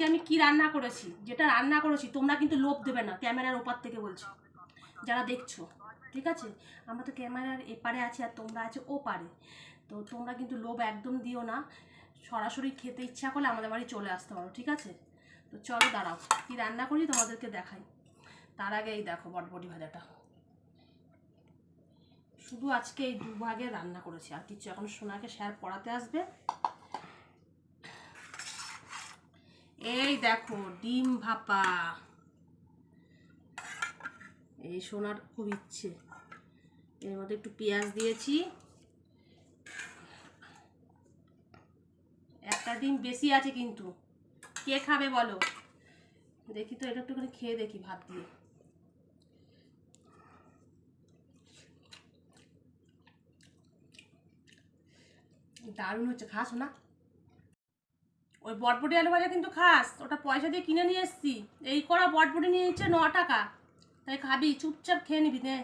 আজকে আমি কি রান্না করেছি? যেটা রান্না করেছি, তোমরা কিন্তু লোভ দেবে না, ক্যামেরার ওপার থেকে বলছি। যারা দেখছ, ঠিক আছে? আমরা তো ক্যামেরার এপারে আছি আর তোমরা আছে ও পারে তো তোমরা কিন্তু লোভ একদম দিও না। সরাসরি খেতে ইচ্ছা করলে আমাদের বাড়ি চলে আসতে পারো, ঠিক আছে? তো চলো দাঁড়াও, কি রান্না করি তোমাদেরকে দেখাই। তার আগে এই দেখো বটবটি ভাজাটা। শুধু আজকে এই দুভাগে রান্না করেছি, আর কিছু এখন সোনাকে স্যার পড়াতে আসবে। এই দেখো, ডিম ভাপা। এই সোনার খুব ইচ্ছে। এর মধ্যে একটু পেঁয়াজ দিয়েছি। একটা ডিম বেশি আছে কিন্তু। কে খাবে বলো? দেখি তো, এটা একটুখানি খেয়ে দেখি ভাত দিয়ে। দারুণ হচ্ছে, খাস না? ওই বটবটি আলু ভাজা কিন্তু খাস, ওটা পয়সা দিয়ে কিনে নিয়ে এসছি। এই করা বটবটি নিয়ে নিচ্ছে ন টাকা। তাই খাবি, চুপচাপ খেয়ে নিবি নে